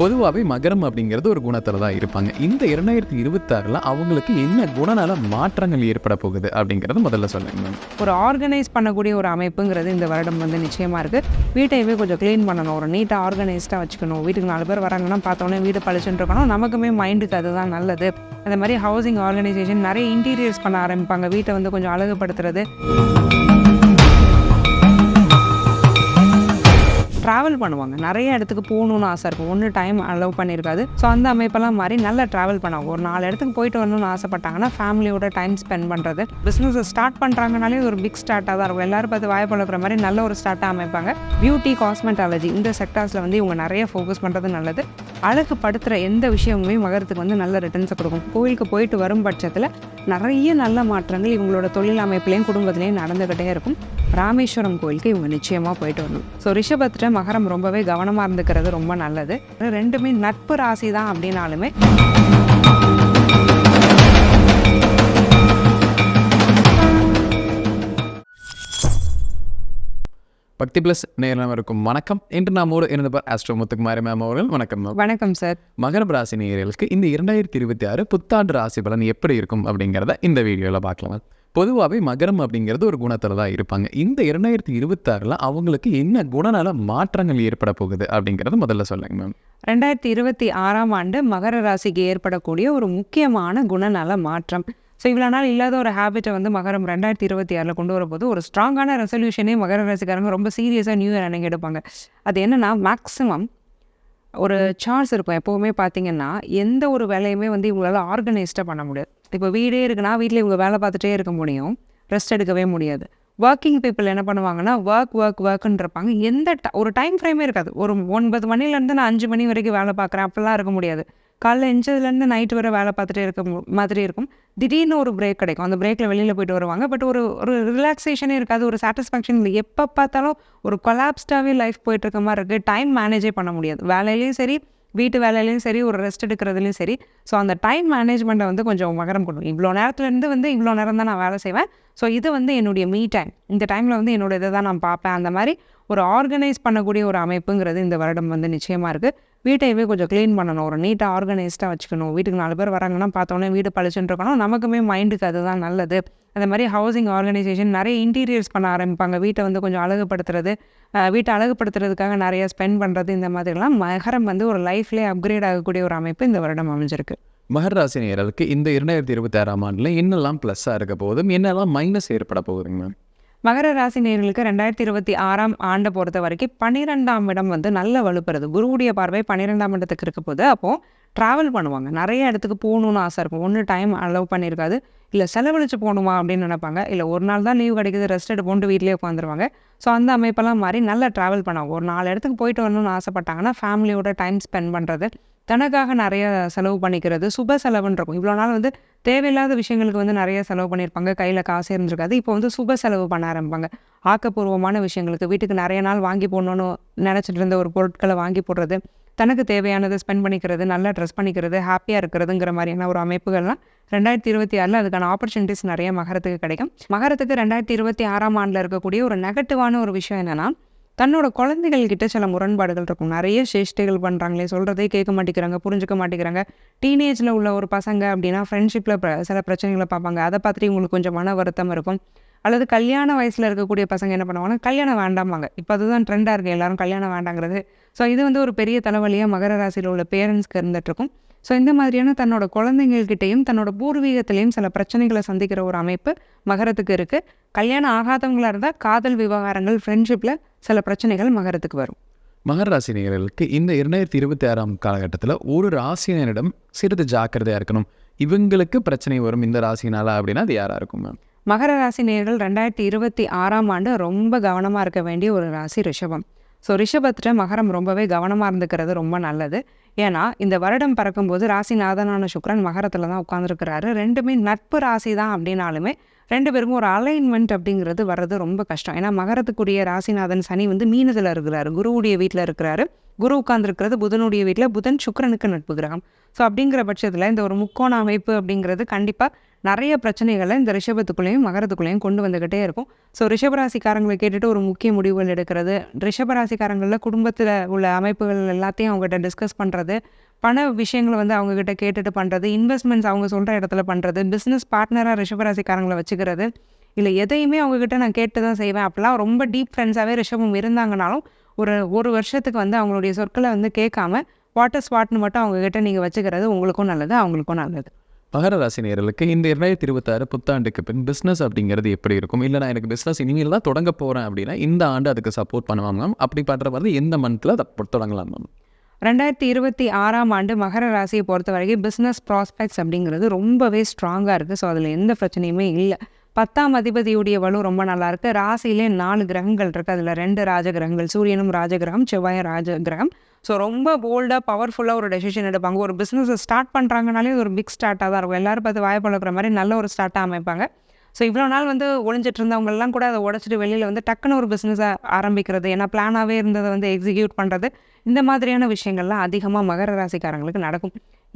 பொதுவாகவே மகரம் அப்படிங்கிறது ஒரு குணத்தில் தான் இருப்பாங்க. இந்த இரண்டாயிரத்தி இருபத்தாறில் அவங்களுக்கு என்ன குணநல மாற்றங்கள் ஏற்பட போகுது அப்படிங்கிறது முதல்ல சொல்லுங்க ஒரு ஆர்கனைஸ் பண்ணக்கூடிய ஒரு அமைப்புங்கிறது இந்த வருடம் வந்து நிச்சயமாக இருக்குது வீட்டையவே கொஞ்சம் க்ளீன் பண்ணணும். ஒரு நீட்டாக ஆர்கனைஸ்டாக வச்சுக்கணும். வீட்டுக்கு நாலு பேர் வராங்கன்னா பார்த்தோன்னே வீடு பழிச்சுட்டு இருக்கணும். நமக்குமே மைண்டுக்கு அதுதான் நல்லது. அந்த மாதிரி ஹவுசிங் ஆர்கனைசேஷன் நிறைய இன்டீரியர்ஸ் பண்ண ஆரம்பிப்பாங்க. வீட்டை வந்து கொஞ்சம் அழகுபடுத்துறது. ட்ராவல் பண்ணுவாங்க. நிறைய இடத்துக்கு போகணுன்னு ஆசை இருக்கும். ஒன்று டைம் அலோவ் பண்ணியிருக்காது. ஸோ அந்த அமைப்பெல்லாம் மாதிரி நல்லா ட்ராவல் பண்ணுவாங்க. ஒரு நாலு இடத்துக்கு போயிட்டு வரணும்னு ஆசைப்பட்டாங்கன்னா ஃபேமிலியோட டைம் ஸ்பெண்ட் பண்ணுறது பிஸ்னஸ் ஸ்டார்ட் பண்ணுறாங்கனாலே ஒரு பிக் ஸ்டார்ட்டாக தான் இருக்கும். எல்லாரும் பார்த்து வாய் பழக்கிற மாதிரி நல்ல ஒரு ஸ்டார்ட்டாக அமைப்பாங்க. பியூட்டி காஸ்மெட்டாலஜி இந்த செக்டார்ஸில் வந்து இவங்க நிறைய ஃபோக்கஸ் பண்ணுறது நல்லது. அழகு படுத்துகிற எந்த விஷயமுமே மகரத்துக்கு வந்து நல்ல ரிட்டர்ன்ஸை கொடுக்கும். கோயிலுக்கு போயிட்டு வரும் பட்சத்தில் நிறைய நல்ல மாற்றங்கள் இவங்களோட தொழில் அமைப்புலையும் குடும்பத்துலேயும் நடந்துக்கிட்டே இருக்கும். ராமேஸ்வரம் கோயிலுக்கு இவங்க நிச்சயமாக போயிட்டு வரணும். ஸோ ரிஷபத்தில் மகரம் ரொம்பவே கவனமாக இருந்துக்கிறது ரொம்ப நல்லது. ரெண்டுமே நட்பு ராசி தான் அப்படின்னாலுமே. பக்தி பிளஸ் நேரம் இருக்கும் வணக்கம். இன்று நாமோடு இருந்தவர் ஆஸ்ட்ரோ முத்துக்குமாரி மேம் அவர்கள். வணக்கம் வணக்கம் சார் மகரம் ராசி நேயர்களுக்கு இந்த இரண்டாயிரத்தி இருபத்தி ஆறு புத்தாண்டு ராசி பலன் எப்படி இருக்கும் அப்படிங்கிறத இந்த வீடியோவில் பார்க்கலாம். பொதுவாகவே மகரம் அப்படிங்கிறது ஒரு குணத்தில் தான் இருப்பாங்க. இந்த இரண்டாயிரத்தி இருபத்தாறில் அவங்களுக்கு என்ன குணநல மாற்றங்கள் ஏற்பட போகுது அப்படிங்கிறது முதல்ல சொல்லுங்க மேம் ரெண்டாயிரத்தி இருபத்தி ஆறாம் ஆண்டு மகர ராசிக்கு ஏற்படக்கூடிய ஒரு முக்கியமான குணநல மாற்றம். ஸோ இவ்வளோ நாள் இல்லாத ஒரு ஹேபிட்டை வந்து மகரம் ரெண்டாயிரத்தி இருபத்தி ஆறில் கொண்டு வரும்போது ஒரு ஸ்ட்ராங்கான ரெசல்யூஷனே மகர ராசிக்காரங்க ரொம்ப சீரியஸாக நியூ இயர் அன்னைக்கு எடுப்பாங்க. அது என்னென்னா மேக்ஸிமம் ஒரு சார்ஸ் இருக்கும். எப்போவுமே பார்த்தீங்கன்னா எந்த ஒரு வேலையுமே வந்து இவங்களால ஆர்கனைஸ்டாக பண்ண முடியாது. இப்போ வீடே இருக்குன்னா வீட்டில் இவங்க வேலை பார்த்துட்டே இருக்க முடியும். ரெஸ்ட் எடுக்கவே முடியாது. ஒர்க்கிங் பீப்புள் என்ன பண்ணுவாங்கன்னா ஒர்க் ஒர்க் ஒர்க்குன்னு இருப்பாங்க எந்த ti- ஒரு டைம் ஃப்ரேமே இருக்காது. ஒரு ஒன்பது மணிலேருந்து நான் அஞ்சு மணி வரைக்கும் வேலை பார்க்குறேன். அப்படிலாம் இருக்க முடியாது. காலைல எஞ்சதுலேருந்து நைட் வரை வேலை பார்த்துட்டே இருக்க மாதிரி இருக்கும். திடீர்னு ஒரு பிரேக் கிடைக்கும். அந்த பிரேக்கில் வெளியில் போயிட்டு வருவாங்க. பட் ஒரு ஒரு ரிலாக்ஸேஷனே இருக்காது. ஒரு சாட்டிஸ்ஃபேக்ஷன் இல்லை. எப்போ பார்த்தாலும் ஒரு கொலாப்ஸ்டாகவே லைஃப் போயிட்டு இருக்க மாதிரி இருக்குது டைம் மேனேஜே பண்ண முடியாது. வேலையிலையும் சரி வீட்டு வேலையிலையும் சரி ஒரு ரெஸ்ட் எடுக்கிறதுலையும் சரி. ஸோ அந்த டைம் மேனேஜ்மெண்ட்டை வந்து கொஞ்சம் மகரம் கொடுக்கும் இவ்வளோ நேரத்துலேருந்து வந்து இவ்வளோ நேரம் தான் நான் வேலை செய்வேன். ஸோ இது வந்து என்னுடைய மீ டைம் இந்த டைமில் வந்து என்னோட இதை தான் நான் பார்ப்பேன். அந்த மாதிரி ஒரு ஆர்கனைஸ் பண்ணக்கூடிய ஒரு அமைப்புங்கிறது இந்த வருடம் வந்து நிச்சயமாக இருக்குது வீட்டையவே கொஞ்சம் க்ளீன் பண்ணணும். ஒரு நீட்டாக ஆர்கனைஸ்டாக வச்சுக்கணும். வீட்டுக்கு நாலு பேர் வராங்கன்னா பார்த்தோன்னே வீடு பழிச்சுட்டு இருக்கணும். நமக்குமே மைண்டுக்கு அதுதான் நல்லது. அந்த மாதிரி ஹவுசிங் ஆர்கனைசேஷன் நிறைய இன்டீரியர்ஸ் பண்ண ஆரம்பிப்பாங்க. வீட்டை வந்து கொஞ்சம் அழகுபடுத்துறது வீட்டை அழகுபடுத்துறதுக்காக நிறைய ஸ்பெண்ட் பண்ணுறது இந்த மாதிரிலாம் மகரம் வந்து ஒரு லைஃப்லேயே அப்கிரேட் ஆகக்கூடிய ஒரு அமைப்பு இந்த வருடம் அமைஞ்சிருக்கு. மகர ராசி நேயர்களுக்கு இந்த இரண்டாயிரத்தி இருபத்தி ஆறாம் ஆண்டில் என்னெல்லாம் ப்ளஸ்ஸாக இருக்க போகுதும் என்னெல்லாம் மைனஸ் ஏற்பட போகுதுங்க மேம் மகர ராசி நேர்களுக்கு ரெண்டாயிரத்தி இருபத்தி ஆறாம் ஆண்டை பொறுத்த வரைக்கும் பன்னிரெண்டாம் இடம் வந்து நல்ல வலுப்புறது. குருவுடைய பார்வை பன்னிரெண்டாம் இடத்துக்கு இருக்க போது அப்போது ட்ராவல் பண்ணுவாங்க. நிறைய இடத்துக்கு போகணுன்னு ஆசை இருக்கும். ஒன்று டைம் அலோவ் பண்ணியிருக்காது. இல்லை செலவழிச்சு போகணுமா அப்படின்னு நினைப்பாங்க. இல்லை ஒரு நாள் தான் லீவ் கிடைக்குது ரெஸ்ட் எடுப்போன்ட்டு வீட்லேயே உட்காந்துருவாங்க. ஸோ அந்த அமைப்பெல்லாம் மாதிரி நல்லா ட்ராவல் பண்ணுவாங்க. ஒரு நாலு இடத்துக்கு போயிட்டு வரணும்னு ஆசைப்பட்டாங்கன்னா ஃபேமிலியோட டைம் ஸ்பெண்ட் பண்ணுறது தனக்காக நிறைய செலவு பண்ணிக்கிறது சுப செலவுன்னு இருக்கும். இவ்வளோ நாள் வந்து தேவையில்லாத விஷயங்களுக்கு வந்து நிறைய செலவு பண்ணியிருப்பாங்க. கையில் காசு இருந்திருக்காது. இப்போ வந்து சுப செலவு பண்ண ஆரம்பிப்பாங்க. ஆக்கப்பூர்வமான விஷயங்களுக்கு வீட்டுக்கு நிறைய நாள் வாங்கி போடணும்னு நினச்சிட்டு இருந்த ஒரு பொருட்களை வாங்கி போடுறது தனக்கு தேவையானதை ஸ்பெண்ட் பண்ணிக்கிறது நல்லா ட்ரெஸ் பண்ணிக்கிறது ஹாப்பியாக இருக்கிறதுங்கிற மாதிரியான ஒரு அமைப்புகள்லாம் ரெண்டாயிரத்தி இருபத்தி ஆறில் அதுக்கான ஆப்பர்ச்சுனிட்டிஸ் நிறைய மகரத்துக்கு கிடைக்கும். மகரத்துக்கு ரெண்டாயிரத்தி இருபத்தி ஆறாம் ஆண்டில் இருக்கக்கூடிய ஒரு நெகட்டிவான ஒரு விஷயம் என்னென்னா தன்னோட குழந்தைகள் கிட்ட சில முரண்பாடுகள் இருக்கும். நிறைய சேஷ்டைகள் பண்ணுறாங்களே சொல்கிறதே கேட்க மாட்டேங்கிறாங்க புரிஞ்சுக்க மாட்டேங்கிறாங்க. டீனேஜில் உள்ள ஒரு பசங்க அப்படின்னா ஃப்ரெண்ட்ஷிப்பில் சில பிரச்சனைகளை பார்ப்பாங்க. அதை பார்த்துட்டு இவங்களுக்கு கொஞ்சம் மன வருத்தம் இருக்கும். அல்லது கல்யாண வயசில் இருக்கக்கூடிய பசங்க என்ன பண்ணுவாங்கன்னா கல்யாணம் வேண்டாமாங்க இப்போ அதுதான் ட்ரெண்டாக இருக்குது எல்லாரும் கல்யாணம் வேண்டாங்கிறது. ஸோ இது வந்து ஒரு பெரிய தலைவலியாக மகர ராசியில் உள்ள பேரண்ட்ஸ்க்கு இருந்துகிட்ருக்கும் ஸோ இந்த மாதிரியான தன்னோட குழந்தைங்கள்கிட்டையும் தன்னோட பூர்வீகத்திலையும் சில பிரச்சனைகளை சந்திக்கிற ஒரு அமைப்பு மகரத்துக்கு இருக்குது கல்யாணம் ஆகாதவங்களா இருந்தால் காதல் விவகாரங்கள் ஃப்ரெண்ட்ஷிப்பில் சில பிரச்சனைகள் மகரத்துக்கு வரும். மகர ராசி நேர்களுக்கு இந்த இரண்டாயிரத்தி இருபத்தி ஆறாம் காலகட்டத்தில் ஒரு ராசியினரிடம் சிறிது ஜாக்கிரதையாக இருக்கணும். இவங்களுக்கு பிரச்சனை வரும் இந்த ராசினால அப்படின்னா அது யாராக இருக்கும் மேம் மகர ராசி நேர்கள் ரெண்டாயிரத்தி இருபத்தி ஆறாம் ஆண்டு ரொம்ப கவனமாக இருக்க வேண்டிய ஒரு ராசி ரிஷபம். ஸோ ரிஷபத்தில் மகரம் ரொம்பவே கவனமாக இருந்துக்கிறது ரொம்ப நல்லது. ஏன்னா இந்த வருடம் பறக்கும்போது ராசிநாதனான சுக்ரன் மகரத்தில் தான் உட்காந்துருக்கிறாரு ரெண்டுமே நட்பு ராசி தான் அப்படின்னாலுமே ரெண்டு பேருக்கும் ஒரு அலைன்மெண்ட் அப்படிங்கிறது வர்றது ரொம்ப கஷ்டம். ஏன்னா மகரத்துக்குரிய ராசிநாதன் சனி வந்து மீனத்தில் இருக்கிறாரு. குருவுடைய வீட்டில் இருக்கிறாரு. குரு உட்கார்ந்துருக்கிறது புதனுடைய வீட்டில் புதன் சுக்கிரனுக்கு நட்பு கிரகம். ஸோ அப்படிங்கிற பட்சத்தில் இந்த ஒரு முக்கோண அமைப்பு அப்படிங்கிறது கண்டிப்பாக நிறைய பிரச்சனைகளை இந்த ரிஷபத்துக்குள்ளேயும் மகரத்துக்குள்ளேயும் கொண்டு வந்துக்கிட்டே இருக்கும். ஸோ ரிஷபராசிக்காரங்களை கேட்டுட்டு ஒரு முக்கிய முடிவுகள் எடுக்கிறது. ரிஷபராசிக்காரங்களில் குடும்பத்தில் உள்ள அமைப்புகள் எல்லாத்தையும் அவங்ககிட்ட டிஸ்கஸ் பண்ணுறது பண விஷயங்களை வந்து அவங்கக்கிட்ட கேட்டுட்டு பண்ணுறது இன்வெஸ்ட்மெண்ட்ஸ் அவங்க சொல்கிற இடத்துல பண்ணுறது பிஸ்னஸ் பார்ட்னராக ரிஷபராசிக்காரங்களை வச்சுக்கிறது. இல்லை எதையுமே அவங்கக்கிட்ட நான் கேட்டு தான் செய்வேன். அப்போலாம் ரொம்ப டீப் ஃப்ரெண்ட்ஸாகவே ரிஷபம் இருந்தாங்கனாலும் ஒரு ஒரு வருஷத்துக்கு வந்து அவங்களுடைய சொற்களை வந்து கேட்காம வாட்டர் ஸ்பாட்னு மட்டும் அவங்கக்கிட்ட நீங்கள் வச்சுக்கிறது உங்களுக்கும் நல்லது அவங்களுக்கும் நல்லது. மகர ராசி நேயர்களுக்கு இந்த இரண்டாயிரத்தி இருபத்தாறு புத்தாண்டுக்கு பின் பிஸ்னஸ் அப்படிங்கிறது எப்படி இருக்கும்? இல்லை நான் எனக்கு பிஸ்னஸ் இனிமேல் தான் தொடங்க போகிறேன் அப்படின்னா இந்த ஆண்டு அதுக்கு சப்போர்ட் பண்ணுவாங்க மேம் அப்படி பண்ணுற மாதிரி எந்த மந்த்தில் அதை தொடங்கலாம் மேம் ரெண்டாயிரத்தி இருபத்தி ஆறாம் ஆண்டு மகர ராசியை பொறுத்த வரைக்கும் பிஸ்னஸ் ப்ராஸ்பெக்ட்ஸ் அப்படிங்கிறது ரொம்பவே ஸ்ட்ராங்காக இருக்குது ஸோ அதில் எந்த பிரச்சனையுமே இல்லை. பத்தாம் அதிபதியுடைய வலு ரொம்ப நல்லா இருக்கு ராசியிலே நாலு கிரகங்கள் இருக்குது அதில் ரெண்டு ராஜ கிரகங்கள் சூரியனும் ராஜ கிரகம் செவ்வாயும் ராஜ கிரகம் ஸோ ரொம்ப போல்டாக பவர்ஃபுல்லாக ஒரு டெசிஷன் எடுப்பாங்க. ஒரு பிஸ்னஸை ஸ்டார்ட் பண்ணுறாங்கனாலே ஒரு பிக் ஸ்டார்ட்டாக தான் இருக்கும். எல்லோரும் பார்த்து வாய் மாதிரி நல்ல ஒரு ஸ்டார்ட்டாக அமைப்பாங்க. ஸோ இவ்வளோ நாள் வந்து ஒளிஞ்சிட்டு இருந்தவங்கெல்லாம் கூட அதை உடச்சிட்டு வெளியில் வந்து டக்குன்னு ஒரு பிஸ்னஸை ஆரம்பிக்கிறது ஏன்னா பிளானாகவே இருந்ததை வந்து எக்ஸிக்யூட் பண்ணுறது இந்த மாதிரியான விஷயங்கள்லாம் அதிகமாக மகர ராசிக்காரங்களுக்கு நடக்கும்.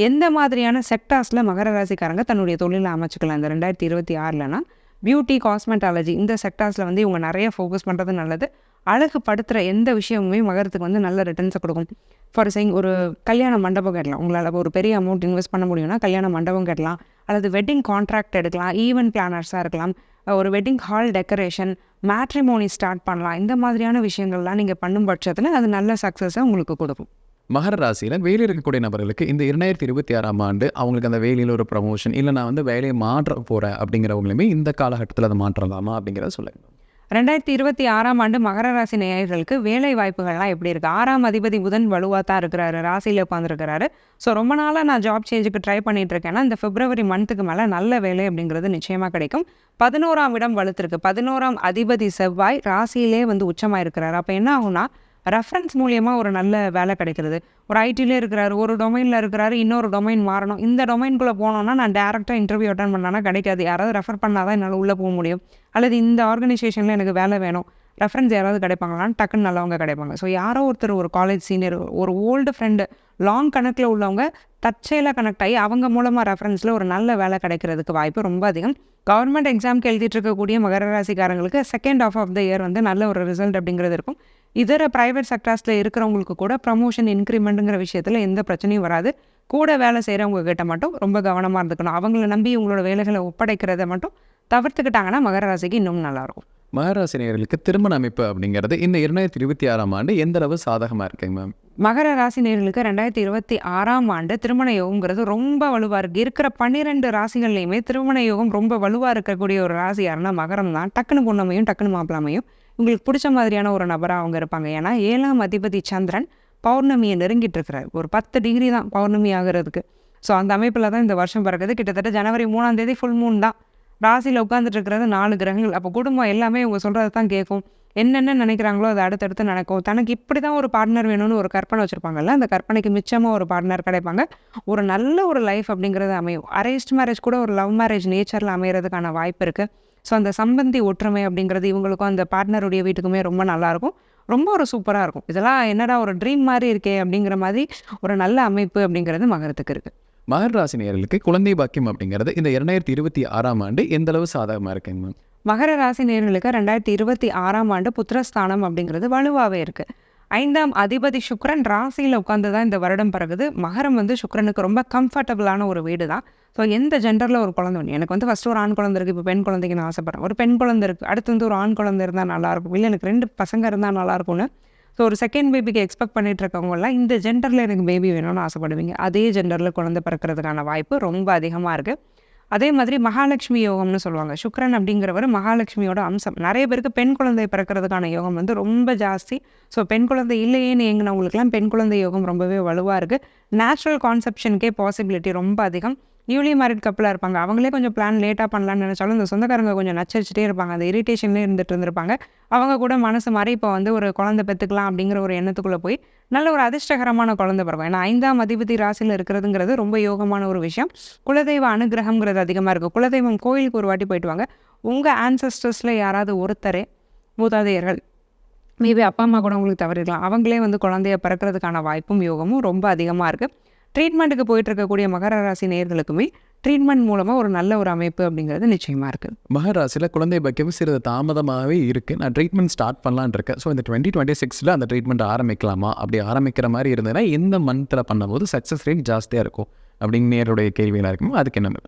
எந்த மாதிரியான செக்டார்ஸில் மகர ராசிக்காரங்க தன்னுடைய தொழிலை அமைச்சுக்கலாம்? இந்த ரெண்டாயிரத்தி இருபத்தி ஆறுலனா பியூட்டி காஸ்மெட்டாலஜி இந்த செக்டார்ஸில் வந்து இவங்க நிறைய ஃபோக்கஸ் பண்ணுறது நல்லது. அழகு படுத்துகிற எந்த விஷயமுமே மகரத்துக்கு வந்து நல்ல ரிட்டர்ன்ஸை கொடுக்கும். ஃபார் சைங் ஒரு கல்யாண மண்டபம் கட்டலாம். உங்களால் ஒரு பெரிய அமௌண்ட் இன்வெஸ்ட் பண்ண முடியும்னா கல்யாண மண்டபம் கட்டலாம். அல்லது வெட்டிங் கான்ட்ராக்ட் எடுக்கலாம். ஈவென்ட் பிளானர்ஸாக இருக்கலாம். ஒரு wedding hall decoration matrimony start பண்ணலாம். இந்த மாதிரியான விஷயங்கள்லாம் நீங்கள் பண்ணும் பட்சத்தில் அது நல்ல சக்ஸஸை உங்களுக்கு கொடுக்கும். மகர ராசியில் வேலையில் இருக்கக்கூடிய நபர்களுக்கு இந்த இரண்டாயிரத்தி இருபத்தி ஆறாம் ஆண்டு அவங்களுக்கு அந்த வேலையில் ஒரு ப்ரமோஷன் இல்லை நான் வந்து வேலையை மாற்ற போகிறேன் அப்படிங்கிறவங்களுமே இந்த காலகட்டத்தில் அதை மாற்றலாமா அப்படிங்கிறத சொல்லுங்கள் ரெண்டாயிரத்தி இருபத்தி ஆறாம் ஆண்டு மகர ராசி நேயர்களுக்கு வேலை வாய்ப்புகள்லாம் எப்படி இருக்குது ஆறாம் அதிபதி புதன் வலுவாக தான் இருக்கிறாரு ராசியில் உட்காந்துருக்கிறாரு ஸோ ரொம்ப நாளாக நான் ஜாப் சேஞ்சுக்கு ட்ரை பண்ணிட்டு இருக்கேன்னா இந்த பிப்ரவரி மந்த்துக்கு மேலே நல்ல வேலை அப்படிங்கிறது நிச்சயமாக கிடைக்கும். பதினோராம் இடம் வலுத்திருக்கு. பதினோராம் அதிபதி செவ்வாய் ராசியிலே வந்து உச்சமாக இருக்கிறாரு. அப்போ என்ன ஆகும்னா ரெஃபரன்ஸ் மூலியமாக ஒரு நல்ல வேலை கிடைக்கிறது. ஒரு ஐடிலே இருக்கிறாரு ஒரு டொமைனில் இருக்கிறாரு இன்னொரு டொமைன் மாறணும். இந்த டொமைன்குள்ளே போனோன்னா நான் டேரெக்டாக இன்டர்வியூ அட்டன் பண்ணானா கிடைக்காது. யாராவது ரெஃபர் பண்ணால் தான் என்னால் உள்ளே போக முடியும். அல்லது இந்த ஆர்கனைசேஷனில் எனக்கு வேலை வேணும். ரெஃபரன்ஸ் யாராவது கிடைப்பாங்களான்னு டக்குன்னு நல்லவங்க கிடைப்பாங்க. ஸோ யாரோ ஒருத்தர் ஒரு காலேஜ் சீனியர் ஒரு ஓல்டு ஃப்ரெண்டு லாங் கணக்கில் உள்ளவங்க தற்செயலாக கனெக்ட் ஆகி அவங்க மூலமாக ரெஃபரன்ஸில் ஒரு நல்ல வேலை கிடைக்கிறதுக்கு வாய்ப்பு ரொம்ப அதிகம். கவர்மெண்ட் எக்ஸாம்க்கு எழுதிட்டு இருக்கக்கூடிய மகர ராசிக்காரங்களுக்கு second half of the year வந்து நல்ல ஒரு ரிசல்ட் அப்படிங்கிறது இருக்கும். இதர ப்ரைவேட் செக்டார்ஸில் இருக்கிறவங்களுக்கு கூட ப்ரமோஷன் இன்க்ரிமெண்ட்டுங்கிற விஷயத்தில் எந்த பிரச்சனையும் வராது. கூட வேலை செய்கிறவங்க கிட்ட மட்டும் ரொம்ப கவனமாக இருந்துக்கணும். அவங்கள நம்பி உங்களோட வேலைகளை ஒப்படைக்கிறத மட்டும் தவிர்த்துக்கிட்டாங்கன்னா மகர ராசிக்கு இன்னும் நல்லாயிருக்கும். மகராசி நேயர்களுக்கு திருமண அமைப்பு அப்படிங்கிறது இந்த இரண்டாயிரத்தி இருபத்தி ஆறாம் ஆண்டு எந்த அளவு சாதகமாக இருக்குங்க மேம் மகர ராசி நேர்களுக்கு ரெண்டாயிரத்தி இருபத்தி ஆறாம் ஆண்டு திருமண யோகம்ங்கிறது ரொம்ப வலுவாக இருக்குது இருக்கிற பன்னிரெண்டு ராசிகள்லையுமே திருமண யோகம் ரொம்ப வலுவாக இருக்கக்கூடிய ஒரு ராசி யாருன்னா மகரம் தான். டக்குனு பொண்ணமையும் டக்குனு மாப்பிளாமையும் உங்களுக்கு பிடிச்ச மாதிரியான ஒரு நபராக அவங்க இருப்பாங்க. ஏன்னா ஏழாம் அதிபதி சந்திரன் பௌர்ணமியை நெருங்கிட்டு இருக்கிறார். ஒரு பத்து டிகிரி தான் பௌர்ணமி ஆகிறதுக்கு. ஸோ அந்த அமைப்பில் தான் இந்த வருஷம் பிறகுது கிட்டத்தட்ட ஜனவரி மூணாம் தேதி ஃபுல் மூன் தான். ராசியில் உட்காந்துட்டு இருக்கிறது நாலு கிரகங்கள். அப்போ குடும்பம் எல்லாமே இவங்க சொல்கிறத தான் கேட்கும். என்னென்ன நினைக்கிறாங்களோ அது அடுத்தடுத்து நடக்கும். தனக்கு இப்படி தான் ஒரு பார்ட்னர் வேணும்னு ஒரு கற்பனை வச்சுருப்பாங்கல்ல? அந்த கற்பனைக்கு மிச்சமாக ஒரு பார்ட்னர் கிடைப்பாங்க. ஒரு நல்ல ஒரு லைஃப் அப்படிங்கிறது அமையும். அரேஞ்ச் மேரேஜ் கூட ஒரு லவ் மேரேஜ் நேச்சரில் அமையிறதுக்கான வாய்ப்பு இருக்குது ஸோ அந்த சம்பந்தி ஒற்றுமை அப்படிங்கிறது இவங்களுக்கும் அந்த பார்ட்னருடைய வீட்டுக்குமே ரொம்ப நல்லாயிருக்கும் ரொம்ப ஒரு சூப்பராக இருக்கும். இதெல்லாம் என்னடா ஒரு ட்ரீம் மாதிரி இருக்கே அப்படிங்கிற மாதிரி ஒரு நல்ல அமைப்பு அப்படிங்கிறது மகரத்துக்கு இருக்குது மகர ராசி நேயர்களுக்கு குழந்தை பாக்கியம் அப்படிங்கிறது இந்த இரண்டாயிரத்தி இருபத்தி ஆறாம் ஆண்டு எந்த அளவு சாதகமாக இருக்குங்க மேம்? மகர ராசி நேர்களுக்கு ரெண்டாயிரத்தி இருபத்தி ஆறாம் ஆண்டு புத்திரஸ்தானம் அப்படிங்கிறது வலுவாகவே இருக்குது ஐந்தாம் அதிபதி சுக்ரன் ராசியில் உட்காந்து தான் இந்த வருடம் பிறகுது மகரம் வந்து சுக்ரனுக்கு ரொம்ப கம்ஃபர்டபுளான ஒரு வீடு தான் ஸோ எந்த ஜெண்டரில் ஒரு குழந்தை ஒன்று எனக்கு வந்து ஃபஸ்ட்டு ஒரு ஆண் குழந்தை இருக்குது இப்போ பெண் குழந்தைக்கு நான் ஆசைப்பட்றேன். ஒரு பெண் குழந்தை இருக்குது அடுத்து வந்து ஒரு ஆண் குழந்தை இருந்தால் நல்லாயிருக்கும் இல்லை எனக்கு ரெண்டு பசங்க இருந்தால் நல்லாயிருக்கும்னு ஸோ ஒரு செகண்ட் பேபிக்கு எக்ஸ்பெக்ட் பண்ணிட்டு இருக்கவங்கலாம் இந்த ஜெண்டரில் எனக்கு பேபி வேணும்னு ஆசைப்படுவீங்க. அதே ஜெண்டரில் குழந்தை பிறக்கிறதுக்கான வாய்ப்பு ரொம்ப அதிகமாக இருக்குது அதே மாதிரி மகாலட்சுமி யோகம்னு சொல்லுவாங்க. சுக்ரன் அப்படிங்கிறவர் மகாலட்சுமியோட அம்சம். நிறைய பேருக்கு பெண் குழந்தை பிறக்கிறதுக்கான யோகம் வந்து ரொம்ப ஜாஸ்தி. ஸோ பெண் குழந்தை இல்லையேன்னு எங்கினவங்களுக்குலாம் பெண் குழந்தை யோகம் ரொம்பவே வலுவாக இருக்குது நேச்சுரல் கான்செப்ஷனுக்கே பாசிபிலிட்டி ரொம்ப அதிகம். நியூலி மேரிட் கப்பலாக இருப்பாங்க. அவங்களே கொஞ்சம் பிளான் லேட்டாக பண்ணலாம்னு நினச்சாலும் இந்த சொந்தக்காரங்க கொஞ்சம் நச்சரிச்சுட்டே இருப்பாங்க. அந்த இரிட்டேஷன்லேயே இருந்துட்டு இருந்திருப்பாங்க. அவங்க கூட மனசு மாதிரி இப்போ வந்து ஒரு குழந்தை பெற்றுக்கலாம் அப்படிங்கிற ஒரு எண்ணத்துக்குள்ளே போய் நல்ல ஒரு அதிர்ஷ்டகரமான குழந்தை பிறக்கும். ஏன்னா ஐந்தாம் அதிபதி ராசியில் இருக்கிறதுங்கிறது ரொம்ப யோகமான ஒரு விஷயம். குலதெய்வ அனுகிரகம்ங்கிறது அதிகமாக இருக்கும் குலதெய்வம் கோயிலுக்கு ஒரு வாட்டி போயிட்டு வாங்க. உங்கள் ஆன்சஸ்டர்ஸில் யாராவது ஒருத்தரே மூதாதையர்கள் மேபி அப்பா அம்மா கூட உங்களுக்கு தவறிடலாம். அவங்களே வந்து குழந்தைய பிறக்கிறதுக்கான வாய்ப்பும் யோகமும் ரொம்ப அதிகமாக இருக்குது ட்ரீட்மெண்ட்டுக்கு போயிட்டு இருக்கக்கூடிய மகர ராசி நேயர்களுக்குமே ட்ரீட்மெண்ட் மூலமாக ஒரு நல்ல ஒரு அமைப்பு அப்படிங்கிறது நிச்சயமாக இருக்குது மகராசியில் குழந்தை பாக்கியம் சிறிது தாமதமாகவே இருக்குது நான் ட்ரீட்மெண்ட் ஸ்டார்ட் பண்ணலான்னு இருக்கேன். ஸோ இந்த டுவெண்ட்டி டுவெண்ட்டி சிக்ஸில் அந்த ட்ரீட்மெண்ட் ஆரம்பிக்கலாமா? அப்படி ஆரம்பிக்கிற மாதிரி இருந்ததுன்னா எந்த மந்தில் பண்ணும்போது சக்ஸஸ் ரேட் ஜாஸ்தியாக இருக்கும்? அப்படின்னு நேருடைய கேள்விகளாக இருக்குமோ அதுக்கு என்ன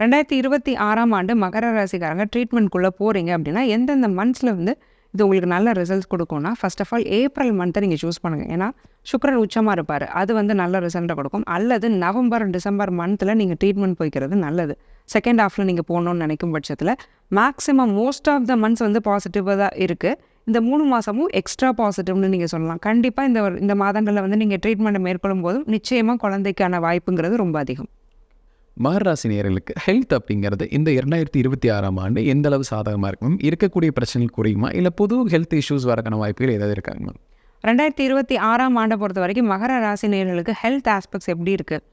ரெண்டாயிரத்தி இருபத்தி ஆறாம் ஆண்டு மகர ராசிக்காரங்க ட்ரீட்மெண்ட்குள்ளே போகிறீங்க அப்படின்னா எந்தெந்த மந்த்ஸில் வந்து இது உங்களுக்கு நல்ல ரிசல்ட்ஸ் கொடுக்கும்னா ஃபர்ஸ்ட் ஆஃப் ஆல் ஏப்ரல் மந்த்தை நீங்கள் சூஸ் பண்ணுங்கள் ஏன்னா சுக்கரன் உச்சமாக இருப்பார். அது வந்து நல்ல ரிசல்ட்டை கொடுக்கும். அல்லது நவம்பர் டிசம்பர் மந்தில் நீங்கள் ட்ரீட்மெண்ட் போய்க்கிறது நல்லது. செகண்ட் ஹாஃபில் நீங்கள் போகணும்னு நினைக்கும் பட்சத்தில் maximum most of the months வந்து பாசிட்டிவாக தான் இருக்குது இந்த மூணு மாதமும் எக்ஸ்ட்ரா பாசிட்டிவ்னு நீங்கள் சொல்லலாம். கண்டிப்பாக இந்த இந்த மாதங்களில் வந்து நீங்கள் ட்ரீட்மெண்ட்டை மேற்கொள்ளும் போதும் நிச்சயமாக குழந்தைக்கான வாய்ப்புங்கிறது ரொம்ப அதிகம். மகராசினியர்களுக்கு ஹெல்த் அப்படிங்கிறது இந்த இரண்டாயிரத்தி இருபத்தி ஆறாம் ஆண்டு எந்த அளவு சாதகமாக இருக்கும்? இருக்கக்கூடிய பிரச்சனைகள் குறையுமா? இல்லை புது ஹெல்த் இஷ்யூஸ் வரக்கான வாய்ப்புகள் ஏதாவது இருக்காங்க மேம்? ரெண்டாயிரத்தி இருபத்தி ஆறாம் ஆண்டை பொறுத்த வரைக்கும் மகர ராசினியர்களுக்கு ஹெல்த் ஆஸ்பெக்ட்ஸ் எப்படி இருக்குது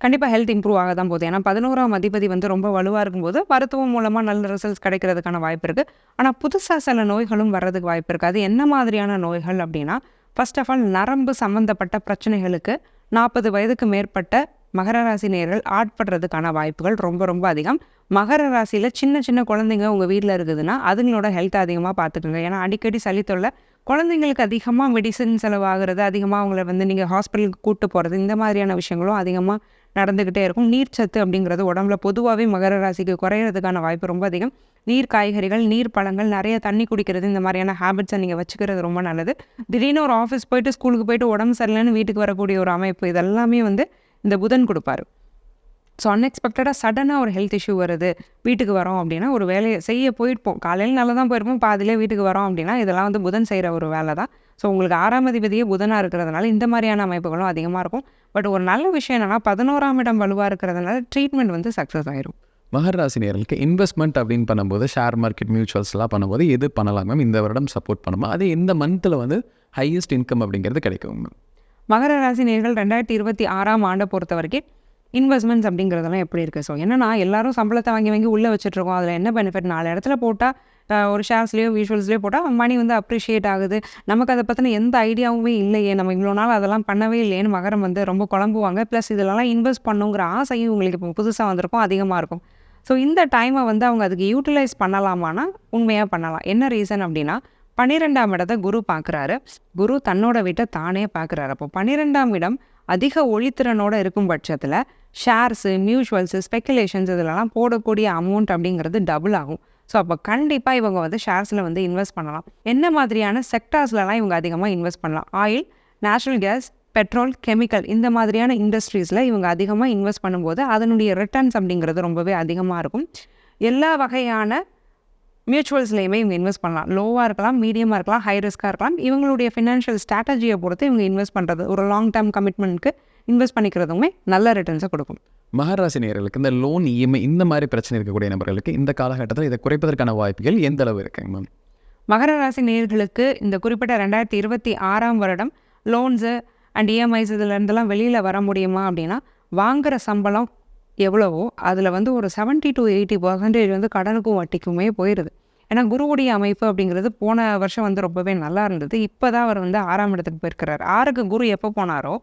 கண்டிப்பாக ஹெல்த் இம்ப்ரூவ் ஆக தான் போகுது. ஏன்னா பதினோராம் அதிபதி வந்து ரொம்ப வலுவாக இருக்கும்போது மருத்துவம் மூலமாக நல்ல ரிசல்ட்ஸ் கிடைக்கிறதுக்கான வாய்ப்பு இருக்குது ஆனால் புதுசாக சில நோய்களும் வர்றதுக்கு வாய்ப்பு இருக்குது அது என்ன மாதிரியான நோய்கள் அப்படின்னா ஃபர்ஸ்ட் ஆஃப் ஆல் நரம்பு சம்மந்தப்பட்ட பிரச்சனைகளுக்கு நாற்பது வயதுக்கு மேற்பட்ட மகர ராசி நேயர்கள் ஆட்படுறதுக்கான வாய்ப்புகள் ரொம்ப ரொம்ப அதிகம். மகர ராசியில் சின்ன சின்ன குழந்தைங்க உங்கள் வீட்டில் இருக்குதுன்னா அதுங்களோட ஹெல்த் அதிகமாக பார்த்துக்குங்க. ஏன்னா அடிக்கடி சளி தொல்லை குழந்தைங்களுக்கு அதிகமாக மெடிசன் செலவாகிறது அதிகமாக அவங்கள வந்து நீங்கள் ஹாஸ்பிட்டலுக்கு கூப்பிட்டு போகிறது இந்த மாதிரியான விஷயங்களும் அதிகமாக நடந்துக்கிட்டே இருக்கும். நீர் சத்து அப்படிங்கிறது உடம்புல பொதுவாகவே மகர ராசிக்கு குறையிறதுக்கான வாய்ப்பு ரொம்ப அதிகம். நீர் காய்கறிகள் நீர் பழங்கள் நிறைய தண்ணி குடிக்கிறது இந்த மாதிரியான ஹேபிட்ஸை நீங்கள் வச்சுக்கிறது ரொம்ப நல்லது. திடீர்னு ஒரு ஆஃபீஸ் போயிட்டு ஸ்கூலுக்கு போயிட்டு உடம்பு சரியில்லைன்னு வீட்டுக்கு வரக்கூடிய ஒரு அமைப்பு இதெல்லாமே வந்து இந்த புதன் கொடுப்பாரு. ஸோ அன்எக்ஸ்பெக்டடாக சடனாக ஒரு ஹெல்த் இஷ்யூ வருது. வீட்டுக்கு வரோம் அப்படின்னா ஒரு வேலையை செய்ய போயிருப்போம். காலையில் நல்லா தான் போயிருப்போம் பாதிலே வீட்டுக்கு வரோம் அப்படின்னா இதெல்லாம் வந்து புதன் செய்கிற ஒரு வேலை தான். ஸோ உங்களுக்கு ஆறாம் அதிபதியே புதனாக இருக்கிறதுனால இந்த மாதிரியான அமைப்புகளும் அதிகமாக இருக்கும். பட் ஒரு நல்ல விஷயம் என்னென்னா பதினோராம் இடம் வலுவாக இருக்கிறதுனால ட்ரீட்மெண்ட் வந்து சக்ஸஸ் ஆயிரும். மகராசினியர்களுக்கு இன்வெஸ்ட்மெண்ட் அப்படின்னு பண்ணும்போது ஷேர் மார்க்கெட் மியூச்சுவல்ஸ்லாம் பண்ணும்போது எது பண்ணலாம் மேம் இந்த வருடம் சப்போர்ட் பண்ணுமா? அது இந்த மந்தில் வந்து ஹையஸ்ட் இன்கம் அப்படிங்கிறது கிடைக்கும் மேம் மகர ராசி நேர்கள் ரெண்டாயிரத்தி இருபத்தி ஆறாம் ஆண்டை பொறுத்த வரைக்கும் இன்வெஸ்ட்மெண்ட்ஸ் அப்படிங்கிறதெல்லாம் எப்படி இருக்குது ஸோ என்னன்னா எல்லாரும் சம்பளத்தை வாங்கி வாங்கி உள்ளே வச்சுட்ருக்கோம் அதில் என்ன பெனிஃபிட் நாலு இடத்துல போட்டால் ஒரு ஷேர்ஸ்லேயோ விஷுவல்ஸ்லேயோ போட்டால் மணி வந்து அப்ரிஷியேட் ஆகுது. நமக்கு அதை பற்றின எந்த ஐடியாவுமே இல்லையே. நம்ம இவ்வளோ நாள் அதெல்லாம் பண்ணவே இல்லையேன்னு மகரம் வந்து ரொம்ப குழம்புவாங்க. ப்ளஸ் இதெல்லாம் இன்வெஸ்ட் பண்ணுங்கிற ஆசையும் உங்களுக்கு இப்போ புதுசாக வந்திருக்கும் அதிகமாக இருக்கும். ஸோ இந்த டைமை வந்து அவங்க அதுக்கு யூட்டிலைஸ் பண்ணலாமான்னா உண்மையாக பண்ணலாம். என்ன ரீசன் அப்படின்னா பன்னிரெண்டாம் இடத்தை குரு பார்க்குறாரு. குரு தன்னோட வீட்டை தானே பார்க்குறாரு. அப்போ பன்னிரெண்டாம் இடம் அதிக ஒளித்திறனோட இருக்கும் பட்சத்தில் ஷேர்ஸு மியூச்சுவல்ஸு ஸ்பெக்குலேஷன்ஸ் இதிலலாம் போடக்கூடிய அமௌண்ட் அப்படிங்கிறது டபுள் ஆகும். ஸோ அப்போ கண்டிப்பாக இவங்க வந்து ஷேர்ஸில் வந்து இன்வெஸ்ட் பண்ணலாம். என்ன மாதிரியான செக்டார்ஸ்லலாம் இவங்க அதிகமாக இன்வெஸ்ட் பண்ணலாம்? Oil natural gas petrol chemical இந்த மாதிரியான இண்டஸ்ட்ரீஸில் இவங்க அதிகமாக இன்வெஸ்ட் பண்ணும்போது அதனுடைய ரிட்டர்ன்ஸ் அப்படிங்கிறது ரொம்பவே அதிகமாக இருக்கும். எல்லா வகையான மியூச்சுவல்ஸ்லையுமே இவங்க இன்வெஸ்ட் பண்ணலாம். லோவாக இருக்கலாம் மீடியமாக இருக்கலாம் ஹை ரிஸ்க்காக இருக்கலாம். இவங்களுடைய ஃபினான்ஷியல் ஸ்ட்ராட்டஜியை பொறுத்து இவங்க இன்வெஸ்ட் பண்ணுறது ஒரு லாங் டேர்ம் கமிட்மெண்ட்க்கு இன்வெஸ்ட் பண்ணிக்கிறதுமே நல்ல ரிட்டர்ன்ஸை கொடுக்கும். மகராசி நேயர்களுக்கு இந்த லோன் இஎம்ஐ இந்த மாதிரி பிரச்சனை இருக்கக்கூடிய நபர்களுக்கு இந்த காலகட்டத்தில் இதை குறைப்பதற்கான வாய்ப்புகள் எந்த அளவு இருக்குங்க மேம் மகர ராசி நேயர்களுக்கு இந்த குறிப்பிட்ட ரெண்டாயிரத்தி இருபத்தி ஆறாம் வருடம் லோன்ஸு அண்ட் இஎம்ஐஸ் இதுலேருந்தெல்லாம் வெளியில் வர முடியுமா அப்படின்னா வாங்குகிற சம்பளம் எவ்வளவோ அதில் வந்து ஒரு 70 டு எயிட்டி பர்சன்டேஜ் வந்து கடனுக்கும் வட்டிக்குமே போயிடுது ஏன்னா குருவுடைய அமைப்பு அப்படிங்கிறது போன வருஷம் வந்து ரொம்பவே நல்லா இருந்தது. இப்போ தான் அவர் வந்து ஆறாம் இடத்துக்கு போயிருக்கிறார். ஆறுக்கு குரு எப்போ போனாரோ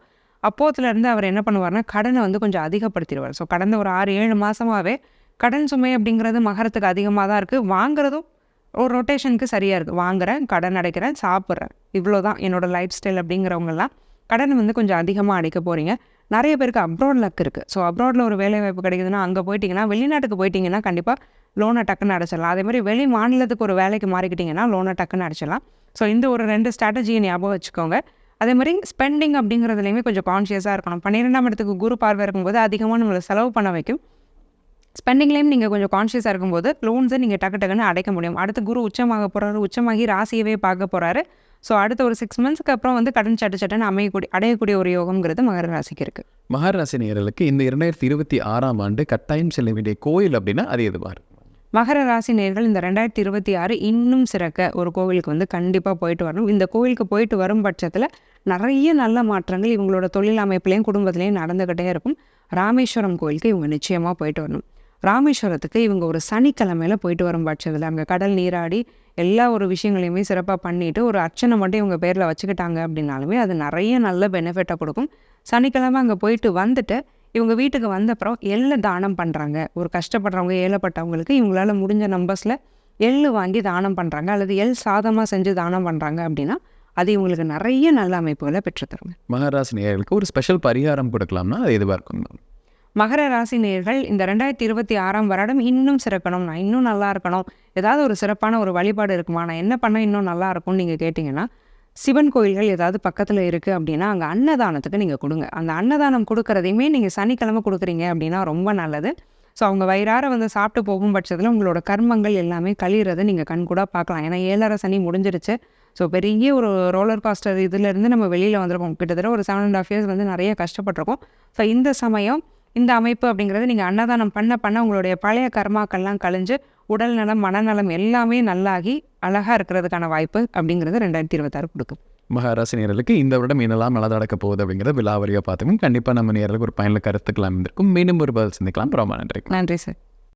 அப்போத்துலேருந்து அவர் என்ன பண்ணுவார்னா கடனை வந்து கொஞ்சம் அதிகப்படுத்திடுவார். ஸோ கடந்த ஒரு ஆறு ஏழு மாதமாகவே கடன் சுமை அப்படிங்கிறது மகரத்துக்கு அதிகமாக தான் இருக்குது வாங்குறதும் ஒரு ரொட்டேஷனுக்கு சரியாக இருக்குது வாங்குறேன் கடன் அடைக்கிறேன் சாப்பிட்றேன். இவ்வளோ தான் என்னோடய லைஃப் ஸ்டைல் அப்படிங்கிறவங்கெல்லாம் கடன் வந்து கொஞ்சம் அதிகமாக அடைக்க போகிறீங்க நிறைய பேருக்கு அப்ராட் லக் இருக்குது ஸோ அப்ராடில் ஒரு வேலை வாய்ப்பு கிடைக்குதுன்னா அங்கே போயிட்டீங்கன்னா வெளிநாட்டுக்கு போயிட்டீங்கன்னா கண்டிப்பாக லோனை டக்குன்னு அடைச்சிடலாம். அதே மாதிரி வெளி மாநிலத்துக்கு ஒரு வேலைக்கு மாறிக்கிட்டிங்கன்னா லோனை டக்குன்னு அடைச்சிடலாம். ஸோ இந்த ஒரு ரெண்டு ஸ்ட்ராட்டஜியை ஞாபகம் வச்சுக்கோங்க. அதே மாதிரி ஸ்பெண்டிங் அப்படிங்கிறதுலையுமே கொஞ்சம் கான்ஷியஸாக இருக்கணும். பன்னிரெண்டாம் இடத்துக்கு குரு பார்வை இருக்கும்போது அதிகமாக நம்மளை செலவு பண்ண வைக்கும். ஸ்பெண்டிங்லேயும் நீங்கள் கொஞ்சம் கான்ஷியஸாக இருக்கும்போது லோன்ஸை நீங்கள் டக்கு டக்குன்னு அடைக்க முடியும். அடுத்து குரு உச்சமாக போகிறாரு உச்சமாகி ராசியவே பார்க்க போகிறாரு ஸோ அடுத்த ஒரு சிக்ஸ் மந்த்ஸ்க்கு அப்புறம் வந்து கடன் சட்டு சட்டுன்னு அமையக்கூடிய அடையக்கூடிய ஒரு யோகம்ங்கிறது மகர ராசிக்கு இருக்குது மகராசி நேயர்களுக்கு இந்த இரண்டாயிரத்தி இருபத்தி ஆறாம் ஆண்டு கட்டாயம் செல்ல வேண்டிய கோயில் அப்படின்னா அது எதுவாக இருக்கும் மகர ராசி நேர்கள் இந்த ரெண்டாயிரத்தி இருபத்தி ஆறு இன்னும் சிறக்க ஒரு கோவிலுக்கு வந்து கண்டிப்பாக போயிட்டு வரணும். இந்த கோவிலுக்கு போயிட்டு வரும் பட்சத்தில் நிறைய நல்ல மாற்றங்கள் இவங்களோட தொழில் அமைப்புலேயும் குடும்பத்துலேயும் நடந்துக்கிட்டே இருக்கும். ராமேஸ்வரம் கோயிலுக்கு இவங்க நிச்சயமாக போயிட்டு வரணும். ராமேஸ்வரத்துக்கு இவங்க ஒரு சனிக்கிழமையில் போயிட்டு வரும் பட்சத்தில். அங்கே கடல் நீராடி எல்லா ஒரு விஷயங்களையுமே சிறப்பாக பண்ணிவிட்டு ஒரு அர்ச்சனை மட்டும் இவங்க பேரில் வச்சுக்கிட்டாங்க அப்படின்னாலுமே அது நிறைய நல்ல பெனிஃபிட்டை கொடுக்கும். சனிக்கிழமை அங்கே போயிட்டு வந்துட்டு இவங்க வீட்டுக்கு வந்தப்புறம் எள்ளு தானம் பண்ணுறாங்க ஒரு கஷ்டப்படுறவங்க ஏழைப்பட்டவங்களுக்கு இவங்களால் முடிஞ்ச நம்பர்ஸில் எள்ளு வாங்கி தானம் பண்ணுறாங்க அல்லது எள் சாதமாக செஞ்சு தானம் பண்ணுறாங்க அப்படின்னா அது இவங்களுக்கு நிறைய நல்ல அமைப்புகளை பெற்றுத்தரும் மகராசி நேயர்களுக்கு ஒரு ஸ்பெஷல் பரிகாரம் கொடுக்கலாம்னா அது எதுவாக இருக்கும்? மகர ராசி நேர்கள் இந்த ரெண்டாயிரத்தி இருபத்தி ஆறாம் வருடம் இன்னும் சிறக்கணும். நான் இன்னும் நல்லா இருக்கணும். ஏதாவது ஒரு சிறப்பான ஒரு வழிபாடு இருக்குமா? நான் என்ன பண்ணால் இன்னும் நல்லா இருக்கும்னு நீங்கள் கேட்டிங்கன்னா சிவன் கோயில்கள் ஏதாவது பக்கத்தில் இருக்குது அப்படின்னா அங்கே அன்னதானத்துக்கு நீங்கள் கொடுங்க. அந்த அன்னதானம் கொடுக்கறதையுமே நீங்கள் சனிக்கிழமை கொடுக்குறீங்க அப்படின்னா ரொம்ப நல்லது. ஸோ அவங்க வயிறார வந்து சாப்பிட்டு போகும் பட்சத்தில் உங்களோட கர்மங்கள் எல்லாமே கழிகிறத நீங்கள் கண்கூடாக பார்க்கலாம். ஏன்னா ஏழரை சனி முடிஞ்சிருச்சு. ஸோ பெரிய ஒரு ரோலர் காஸ்டர் இதுலேருந்து நம்ம வெளியில் வந்திருக்கோம் கிட்டத்தட்ட ஒரு செவன் அண்ட் ஆஃப் இயர்ஸ் வந்து நிறைய கஷ்டப்பட்டிருக்கோம். ஸோ இந்த சமயம் இந்த அமைப்பு அப்படிங்கிறது நீங்கள் அன்னதானம் பண்ண பண்ண உங்களுடைய பழைய கர்மாக்கள்லாம் கழிஞ்சு உடல் நலம் மனநலம் எல்லாமே நல்லாகி அழகாக இருக்கிறதுக்கான வாய்ப்பு அப்படிங்கிறது ரெண்டாயிரத்தி இருபத்தாறு கொடுக்கும். மகாராசி நேயர்களுக்கு இந்த வருடம் என்னெல்லாம் நல்லது நடக்க போகுது அப்படிங்கிறத விலாவரியாக பார்த்துக்கும் கண்டிப்பாக நம்ம நேயர்களுக்கு ஒரு பயனுள்ள கருத்துக்கள் அமைந்திருக்கும். மீண்டும் ஒரு பதில் சந்திக்கலாம். ரொம்ப நன்றி. நன்றி சார்.